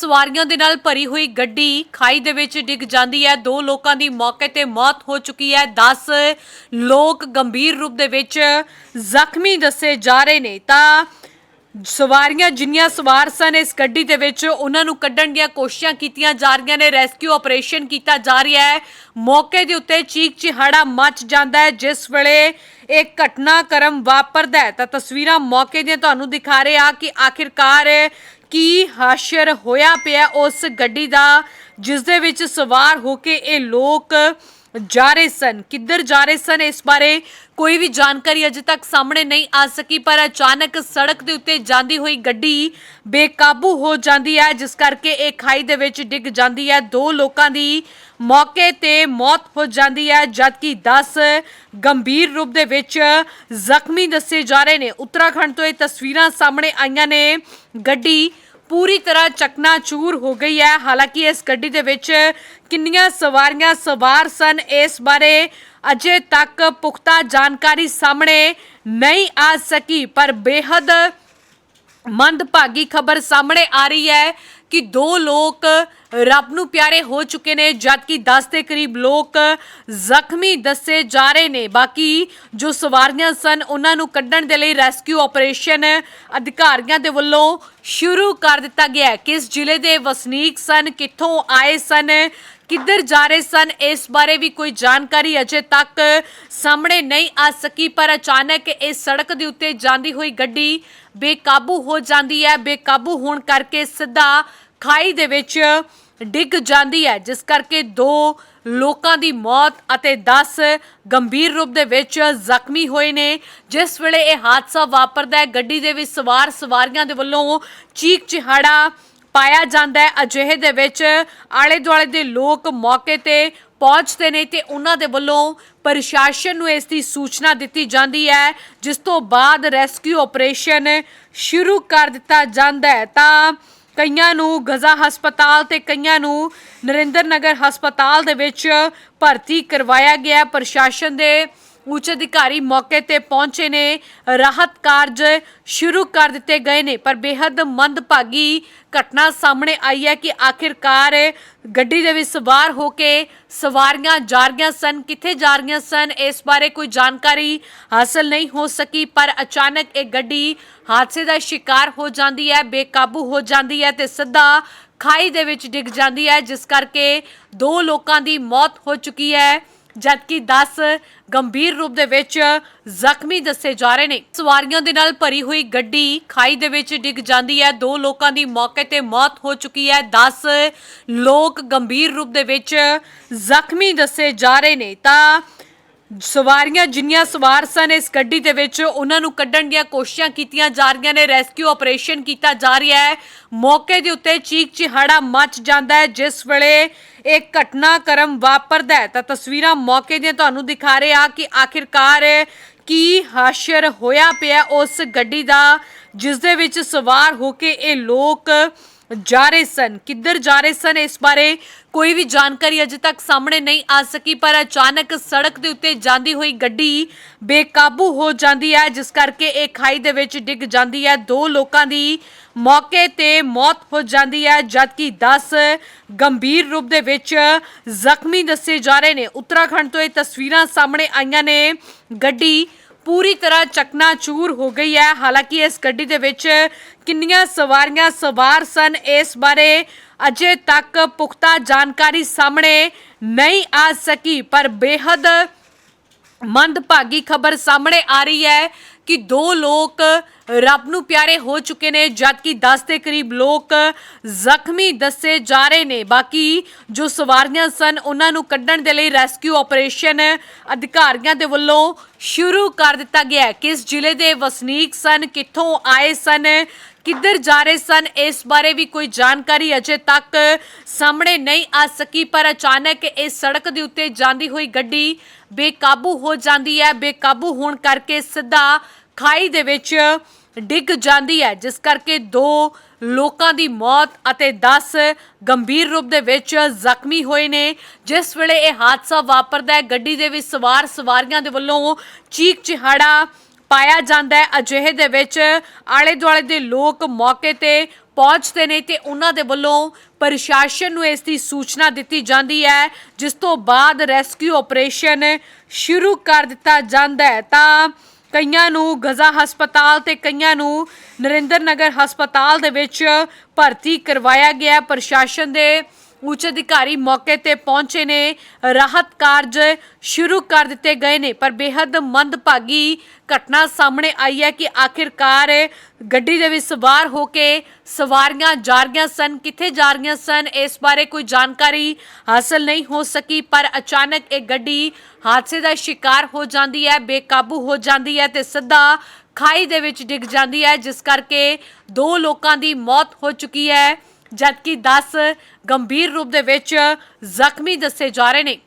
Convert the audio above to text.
ਸਵਾਰੀਆਂ ਦੇ ਨਾਲ ਭਰੀ ਹੋਈ ਗੱਡੀ ਖਾਈ ਦੇ ਵਿੱਚ ਡਿੱਗ ਜਾਂਦੀ ਹੈ। ਦੋ ਲੋਕਾਂ ਦੀ ਮੌਕੇ ਤੇ ਮੌਤ ਹੋ ਚੁੱਕੀ ਹੈ। 10 ਲੋਕ ਗੰਭੀਰ ਰੂਪ ਦੇ ਵਿੱਚ ਜ਼ਖਮੀ ਦੱਸੇ ਜਾ ਰਹੇ ਨੇ। ਤਾਂ ਸਵਾਰੀਆਂ ਜਿੰਨੀਆਂ ਸਵਾਰ ਸਨ ਇਸ ਗੱਡੀ ਦੇ ਵਿੱਚ, ਉਹਨਾਂ ਨੂੰ ਕੱਢਣ ਦੀਆਂ ਕੋਸ਼ਿਸ਼ਾਂ ਕੀਤੀਆਂ ਜਾ ਰਹੀਆਂ ਨੇ। ਰੈਸਕਿਊ ਆਪਰੇਸ਼ਨ ਕੀਤਾ ਜਾ ਰਿਹਾ ਹੈ। ਮੌਕੇ ਦੇ ਉੱਤੇ ਚੀਕ ਚਿਹਾੜਾ ਮਚ ਜਾਂਦਾ ਹੈ, ਜਿਸ ਵੇਲੇ ਇਹ ਘਟਨਾਕ੍ਰਮ ਵਾਪਰਦਾ ਹੈ। ਤਾਂ ਤਸਵੀਰਾਂ ਮੌਕੇ ਦੀਆਂ ਤੁਹਾਨੂੰ ਦਿਖਾ ਰਹੇ ਆ ਕਿ ਆਖਿਰਕਾਰ ਕੀ ਹਾਸ਼ਰ ਹੋਇਆ ਪਿਆ ਉਸ ਗੱਡੀ ਦਾ ਜਿਸ ਦੇ ਵਿੱਚ ਸਵਾਰ ਹੋ ਕੇ ਇਹ ਲੋਕ ਜਾ ਰਹੇ ਸਨ? ਕਿੱਧਰ ਜਾ ਰਹੇ ਸਨ? ਇਸ ਬਾਰੇ ਕੋਈ ਵੀ ਜਾਣਕਾਰੀ ਅਜੇ ਤੱਕ ਸਾਹਮਣੇ ਨਹੀਂ ਆ ਸਕੀ, ਪਰ ਅਚਾਨਕ ਸੜਕ ਦੇ ਉੱਤੇ ਜਾਂਦੀ ਹੋਈ ਗੱਡੀ ਬੇਕਾਬੂ ਹੋ ਜਾਂਦੀ ਹੈ, ਜਿਸ ਕਰਕੇ ਇਹ ਖਾਈ ਦੇ ਵਿੱਚ ਡਿੱਗ ਜਾਂਦੀ ਹੈ। ਦੋ ਲੋਕਾਂ ਦੀ ਮੌਕੇ ਤੇ ਮੌਤ ਹੋ ਜਾਂਦੀ ਹੈ, ਜਦਕਿ 10 ਗੰਭੀਰ ਰੂਪ ਦੇ ਵਿੱਚ ਜ਼ਖਮੀ ਦੱਸੇ ਜਾ ਰਹੇ ਨੇ। ਉੱਤਰਾਖੰਡ ਤੋਂ ਇਹ ਤਸਵੀਰਾਂ ਸਾਹਮਣੇ ਆਈਆਂ ਨੇ। ਗੱਡੀ ਪੂਰੀ ਤਰ੍ਹਾਂ ਚਕਨਾਚੂਰ ਹੋ ਗਈ ਹੈ। ਹਾਲਾਂਕਿ ਇਸ ਗੱਡੀ ਦੇ ਵਿੱਚ ਕਿੰਨੀਆਂ ਸਵਾਰੀਆਂ ਸਵਾਰ ਸਨ, ਇਸ ਬਾਰੇ ਅਜੇ ਤੱਕ ਪੁਖਤਾ ਜਾਣਕਾਰੀ ਸਾਹਮਣੇ ਨਹੀਂ ਆ ਸਕੀ, ਪਰ ਬੇहद ਮੰਦਭਾਗੀ ਖਬਰ ਸਾਹਮਣੇ ਆ ਰਹੀ ਹੈ ਕਿ ਦੋ ਲੋਕ ਰੱਬ ਨੂੰ ਪਿਆਰੇ ਹੋ ਚੁੱਕੇ ਨੇ, ਜਦਕਿ 10 ਦੇ ਕਰੀਬ ਲੋਕ ਜ਼ਖਮੀ ਦੱਸੇ ਜਾ ਰਹੇ ਨੇ। ਬਾਕੀ ਜੋ ਸਵਾਰੀਆਂ ਸਨ, ਉਹਨਾਂ ਨੂੰ ਕੱਢਣ ਦੇ ਲਈ ਰੈਸਕਿਊ ਆਪਰੇਸ਼ਨ ਅਧਿਕਾਰੀਆਂ ਦੇ ਵੱਲੋਂ ਸ਼ੁਰੂ ਕਰ ਦਿੱਤਾ ਗਿਆ ਹੈ। ਕਿਸ ਜ਼ਿਲ੍ਹੇ ਦੇ ਵਸਨੀਕ ਸਨ, ਕਿੱਥੋਂ ਆਏ ਸਨ, ਕਿੱਧਰ ਜਾ ਰਹੇ ਸਨ, ਇਸ ਬਾਰੇ ਵੀ ਕੋਈ ਜਾਣਕਾਰੀ ਅਜੇ ਤੱਕ ਸਾਹਮਣੇ ਨਹੀਂ ਆ ਸਕੀ, ਪਰ ਅਚਾਨਕ ਇਸ ਸੜਕ ਦੇ ਉੱਤੇ ਜਾਂਦੀ ਹੋਈ ਗੱਡੀ ਬੇਕਾਬੂ ਹੋ ਜਾਂਦੀ ਹੈ। ਬੇਕਾਬੂ ਹੋਣ ਕਰਕੇ ਸਿੱਧਾ ਖਾਈ ਦੇ ਵਿੱਚ ਡਿੱਗ ਜਾਂਦੀ ਹੈ, ਜਿਸ ਕਰਕੇ ਦੋ ਲੋਕਾਂ ਦੀ ਮੌਤ ਅਤੇ 10 ਗੰਭੀਰ ਰੂਪ ਦੇ ਵਿੱਚ ਜ਼ਖਮੀ ਹੋਏ ਨੇ। ਜਿਸ ਵੇਲੇ ਇਹ ਹਾਦਸਾ ਵਾਪਰਦਾ ਹੈ, ਗੱਡੀ ਦੇ ਵਿੱਚ ਸਵਾਰ ਸਵਾਰੀਆਂ ਦੇ ਵੱਲੋਂ ਚੀਕ ਚਿਹਾੜਾ ਪਾਇਆ ਜਾਂਦਾ ਹੈ। ਅਜਿਹੇ ਦੇ ਵਿੱਚ ਆਲੇ ਦੁਆਲੇ ਦੇ ਲੋਕ ਮੌਕੇ ਤੇ ਪਹੁੰਚਦੇ ਨੇ ਤੇ ਉਹਨਾਂ ਦੇ ਵੱਲੋਂ ਪ੍ਰਸ਼ਾਸਨ ਨੂੰ ਇਸ ਦੀ ਸੂਚਨਾ ਦਿੱਤੀ ਜਾਂਦੀ ਹੈ, ਜਿਸ ਤੋਂ ਬਾਅਦ ਰੈਸਕਿਊ ਆਪਰੇਸ਼ਨ ਸ਼ੁਰੂ ਕਰ ਦਿੱਤਾ ਜਾਂਦਾ ਹੈ। ਤਾਂ ਕਈਆਂ ਨੂੰ ਗਜ਼ਾ ਹਸਪਤਾਲ ਤੇ ਕਈਆਂ ਨੂੰ ਨਰਿੰਦਰ ਨਗਰ ਹਸਪਤਾਲ ਦੇ ਵਿੱਚ ਭਰਤੀ ਕਰਵਾਇਆ ਗਿਆ। ਪ੍ਰਸ਼ਾਸਨ ਦੇ ਉੱਚ ਅਧਿਕਾਰੀ ਮੌਕੇ ਤੇ ਪਹੁੰਚੇ ਨੇ। ਰਾਹਤ ਕਾਰਜ ਸ਼ੁਰੂ ਕਰ ਦਿੱਤੇ ਗਏ ਨੇ, ਪਰ ਬੇहद ਮੰਦਭਾਗੀ ਘਟਨਾ ਸਾਹਮਣੇ ਆਈ ਹੈ ਕਿ ਆਖਿਰਕਾਰ ਗੱਡੀ ਦੇ ਵਿੱਚ ਸਵਾਰ ਹੋ ਕੇ ਸਵਾਰੀਆਂ ਜਾ ਰਹੀਆਂ ਸਨ। ਕਿੱਥੇ ਜਾ ਰਹੀਆਂ ਸਨ, ਇਸ ਬਾਰੇ ਕੋਈ ਜਾਣਕਾਰੀ ਹਾਸਲ ਨਹੀਂ ਹੋ ਸਕੀ, ਪਰ ਅਚਾਨਕ ਇਹ ਗੱਡੀ ਹਾਦਸੇ ਦਾ ਸ਼ਿਕਾਰ ਹੋ ਜਾਂਦੀ ਹੈ, ਬੇਕਾਬੂ ਹੋ ਜਾਂਦੀ ਹੈ ਤੇ ਸਿੱਧਾ ਖਾਈ ਦੇ ਵਿੱਚ ਡਿੱਗ ਜਾਂਦੀ ਹੈ, ਜਿਸ ਕਰਕੇ ਦੋ ਲੋਕਾਂ ਦੀ ਮੌਤ ਹੋ ਚੁੱਕੀ ਹੈ। ਜਦਕਿ 10 ਗੰਭੀਰ ਰੂਪ ਦੇ ਵਿੱਚ ਜ਼ਖਮੀ ਦੱਸੇ ਜਾ ਰਹੇ ਨੇ। ਸਵਾਰੀਆਂ ਦੇ ਨਾਲ ਭਰੀ ਹੋਈ ਗੱਡੀ ਖਾਈ ਦੇ ਵਿੱਚ ਡਿੱਗ ਜਾਂਦੀ ਹੈ। ਦੋ ਲੋਕਾਂ ਦੀ ਮੌਕੇ ਤੇ ਮੌਤ ਹੋ ਚੁੱਕੀ ਹੈ। 10 ਲੋਕ ਗੰਭੀਰ ਰੂਪ ਦੇ ਵਿੱਚ ਜ਼ਖਮੀ ਦੱਸੇ ਜਾ ਰਹੇ ਨੇ। ਤਾਂ ਸਵਾਰੀਆਂ ਜਿੰਨੀਆਂ ਸਵਾਰ ਸਨ ਇਸ ਗੱਡੀ ਦੇ ਵਿੱਚ, ਉਹਨਾਂ ਨੂੰ ਕੱਢਣ ਦੀਆਂ ਕੋਸ਼ਿਸ਼ਾਂ ਕੀਤੀਆਂ ਜਾ ਰਹੀਆਂ ਨੇ ਰੈਸਕਿਊ ਆਪਰੇਸ਼ਨ ਕੀਤਾ ਜਾ ਰਿਹਾ ਹੈ। ਮੌਕੇ ਦੇ ਉੱਤੇ ਚੀਕ ਚਿਹਾੜਾ ਮਚ ਜਾਂਦਾ ਹੈ, ਜਿਸ ਵੇਲੇ ਇਹ ਘਟਨਾਕ੍ਰਮ ਵਾਪਰਦਾ ਹੈ। ਤਾਂ ਤਸਵੀਰਾਂ ਮੌਕੇ ਦੀਆਂ ਤੁਹਾਨੂੰ ਦਿਖਾ ਰਹੇ ਆ ਕਿ ਆਖਿਰਕਾਰ ਕੀ ਹਾਸ਼ਰ ਹੋਇਆ ਪਿਆ ਉਸ ਗੱਡੀ ਦਾ, ਜਿਸ ਦੇ ਵਿੱਚ ਸਵਾਰ ਹੋ ਕੇ ਇਹ ਲੋਕ ਜਾ ਰਹੇ ਸਨ? ਕਿੱਧਰ ਜਾ ਰਹੇ ਸਨ? ਇਸ ਬਾਰੇ ਕੋਈ ਵੀ ਜਾਣਕਾਰੀ ਅਜੇ ਤੱਕ ਸਾਹਮਣੇ ਨਹੀਂ ਆ ਸਕੀ, ਪਰ ਅਚਾਨਕ ਸੜਕ ਦੇ ਉੱਤੇ ਜਾਂਦੀ ਹੋਈ ਗੱਡੀ ਬੇਕਾਬੂ ਹੋ ਜਾਂਦੀ ਹੈ, ਜਿਸ ਕਰਕੇ ਇਹ ਖਾਈ ਦੇ ਵਿੱਚ ਡਿੱਗ ਜਾਂਦੀ ਹੈ। ਦੋ ਲੋਕਾਂ ਦੀ ਮੌਕੇ ਤੇ ਮੌਤ ਹੋ ਜਾਂਦੀ ਹੈ, ਜਦਕਿ 10 ਗੰਭੀਰ ਰੂਪ ਦੇ ਵਿੱਚ ਜ਼ਖਮੀ ਦੱਸੇ ਜਾ ਰਹੇ ਨੇ। ਉੱਤਰਾਖੰਡ ਤੋਂ ਇਹ ਤਸਵੀਰਾਂ ਸਾਹਮਣੇ ਆਈਆਂ ਨੇ। ਗੱਡੀ ਪੂਰੀ ਤਰ੍ਹਾਂ ਚਕਨਾਚੂਰ ਹੋ ਗਈ ਹੈ। ਹਾਲਾਂਕਿ ਇਸ ਗੱਡੀ ਦੇ ਵਿੱਚ ਕਿੰਨੀਆਂ ਸਵਾਰੀਆਂ ਸਵਾਰ ਸਨ। ਇਸ ਬਾਰੇ ਅਜੇ ਤੱਕ ਪੁਖਤਾ ਜਾਣਕਾਰੀ ਸਾਹਮਣੇ ਨਹੀਂ ਆ ਸਕੀ, ਪਰ ਬੇਹੱਦ ਮੰਦਭਾਗੀ ਖਬਰ ਸਾਹਮਣੇ ਆ ਰਹੀ ਹੈ ਕਿ ਦੋ ਲੋਕ ਰੱਬ ਨੂੰ ਪਿਆਰੇ ਹੋ ਚੁੱਕੇ ਨੇ, ਜਦਕਿ 10 ਦੇ ਕਰੀਬ ਲੋਕ ਜ਼ਖਮੀ ਦੱਸੇ ਜਾ ਰਹੇ ਨੇ। ਬਾਕੀ ਜੋ ਸਵਾਰੀਆਂ ਸਨ, ਉਹਨਾਂ ਨੂੰ ਕੱਢਣ ਦੇ ਲਈ ਰੈਸਕਿਊ ਆਪਰੇਸ਼ਨ ਅਧਿਕਾਰੀਆਂ ਦੇ ਵੱਲੋਂ ਸ਼ੁਰੂ ਕਰ ਦਿੱਤਾ ਗਿਆ ਹੈ। ਕਿਸ ਜ਼ਿਲ੍ਹੇ ਦੇ ਵਸਨੀਕ ਸਨ, ਕਿੱਥੋਂ ਆਏ ਸਨ ਕਿੱਧਰ ਜਾ ਰਹੇ ਸਨ, ਇਸ ਬਾਰੇ ਵੀ ਕੋਈ ਜਾਣਕਾਰੀ ਅਜੇ ਤੱਕ ਸਾਹਮਣੇ ਨਹੀਂ ਆ ਸਕੀ, ਪਰ ਅਚਾਨਕ ਇਸ ਸੜਕ ਦੇ ਉੱਤੇ ਜਾਂਦੀ ਹੋਈ ਗੱਡੀ ਬੇਕਾਬੂ ਹੋ ਜਾਂਦੀ ਹੈ। ਬੇਕਾਬੂ ਹੋਣ ਕਰਕੇ ਸਿੱਧਾ ਖਾਈ ਦੇ ਵਿੱਚ ਡਿੱਗ ਜਾਂਦੀ ਹੈ, ਜਿਸ ਕਰਕੇ ਦੋ ਲੋਕਾਂ ਦੀ ਮੌਤ ਅਤੇ 10 ਗੰਭੀਰ ਰੂਪ ਦੇ ਵਿੱਚ ਜ਼ਖਮੀ ਹੋਏ ਨੇ। ਜਿਸ ਵੇਲੇ ਇਹ ਹਾਦਸਾ ਵਾਪਰਦਾ ਹੈ, ਗੱਡੀ ਦੇ ਵਿੱਚ ਸਵਾਰ ਸਵਾਰੀਆਂ ਦੇ ਵੱਲੋਂ ਚੀਕ ਚਿਹਾੜਾ ਪਾਇਆ ਜਾਂਦਾ ਹੈ। ਅਜਿਹੇ ਦੇ ਵਿੱਚ ਆਲੇ ਦੁਆਲੇ ਦੇ ਲੋਕ ਮੌਕੇ ਤੇ ਪਹੁੰਚਦੇ ਨੇ ਤੇ ਉਹਨਾਂ ਦੇ ਵੱਲੋਂ ਪ੍ਰਸ਼ਾਸਨ ਨੂੰ ਇਸ ਦੀ ਸੂਚਨਾ ਦਿੱਤੀ ਜਾਂਦੀ ਹੈ, ਜਿਸ ਤੋਂ ਬਾਅਦ ਰੈਸਕਿਊ ਆਪਰੇਸ਼ਨ ਸ਼ੁਰੂ ਕਰ ਦਿੱਤਾ ਜਾਂਦਾ ਹੈ। ਤਾਂ ਕਈਆਂ ਨੂੰ ਗਜ਼ਾ ਹਸਪਤਾਲ ਤੇ ਕਈਆਂ ਨੂੰ ਨਰਿੰਦਰ ਨਗਰ ਹਸਪਤਾਲ ਦੇ ਵਿੱਚ ਭਰਤੀ ਕਰਵਾਇਆ ਗਿਆ। ਪ੍ਰਸ਼ਾਸਨ ਦੇ ਉੱਚ ਅਧਿਕਾਰੀ ਮੌਕੇ ਤੇ ਪਹੁੰਚੇ ਨੇ। ਰਾਹਤ ਕਾਰਜ ਸ਼ੁਰੂ ਕਰ ਦਿੱਤੇ ਗਏ ਨੇ, ਪਰ ਬੇहद ਮੰਦਭਾਗੀ ਘਟਨਾ ਸਾਹਮਣੇ ਆਈ ਹੈ ਕਿ ਆਖਿਰਕਾਰ ਗੱਡੀ ਦੇ ਵਿੱਚ ਸਵਾਰ ਹੋ ਕੇ ਸਵਾਰੀਆਂ ਜਾ ਰਹੀਆਂ ਸਨ। ਕਿੱਥੇ ਜਾ ਰਹੀਆਂ ਸਨ, ਇਸ ਬਾਰੇ ਕੋਈ ਜਾਣਕਾਰੀ ਹਾਸਲ ਨਹੀਂ ਹੋ ਸਕੀ, ਪਰ ਅਚਾਨਕ ਇਹ ਗੱਡੀ ਹਾਦਸੇ ਦਾ ਸ਼ਿਕਾਰ ਹੋ ਜਾਂਦੀ ਹੈ, ਬੇਕਾਬੂ ਹੋ ਜਾਂਦੀ ਹੈ ਤੇ ਸਿੱਧਾ ਖਾਈ ਦੇ ਵਿੱਚ ਡਿੱਗ ਜਾਂਦੀ ਹੈ, ਜਿਸ ਕਰਕੇ ਦੋ ਲੋਕਾਂ ਦੀ ਮੌਤ ਹੋ ਚੁੱਕੀ ਹੈ। ਜਦਕਿ 10 ਗੰਭੀਰ ਰੂਪ ਦੇ ਵਿੱਚ ਜ਼ਖਮੀ ਦੱਸੇ ਜਾ ਰਹੇ ਨੇ।